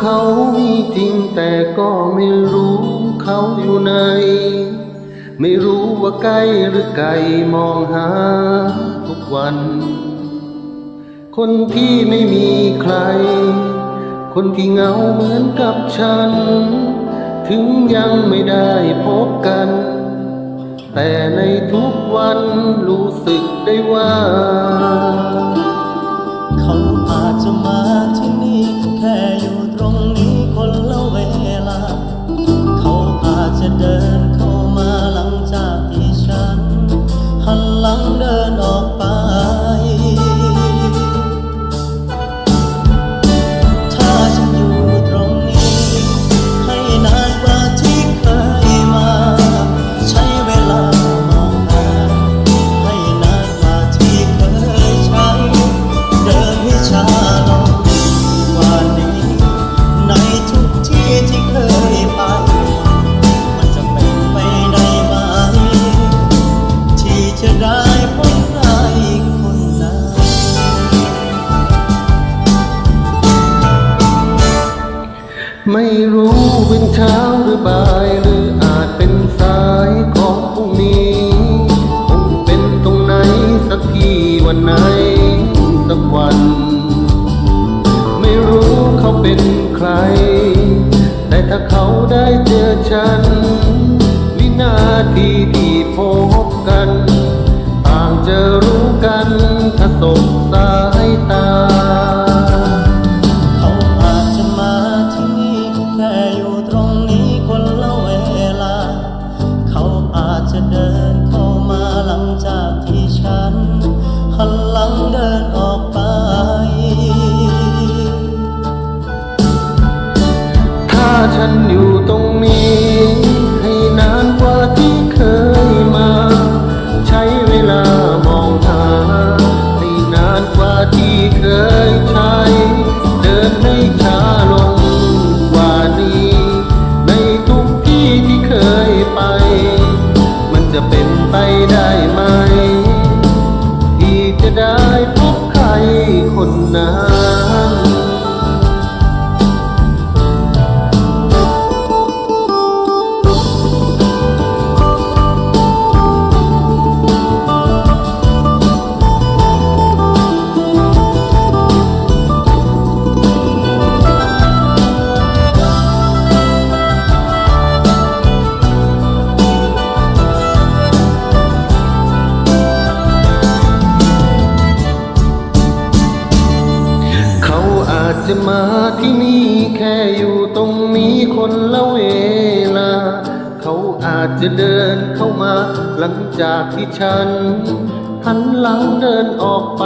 เขามีจริงแต่ก็ไม่รู้เขาอยู่ไหน ไม่รู้ว่าใกล้หรือไกลมองหาทุกวัน คนที่ไม่มีใคร คนที่เหงาเหมือนกับฉัน ถึงยังไม่ได้พบกัน แต่ในทุกวันรู้สึกได้ว่า รือบ่ายหรืออาจเป็นสายของพรุ่งนี้คงเป็นตรงไหนสักที่วันไหนสักวัน ไม่รู้เขาเป็นใคร แต่ถ้าเขาได้เจอฉัน วินาทีที่พบกัน ต่างจะรู้กันถ้าสบ เดิ จะมาที่นี่แค่อยู่ตรงนี้คนละเวลา เขาอาจจะเดินเข้ามาหลังจากที่ฉันหันหลังเดินออกไป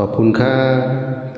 ขอบคุณครับ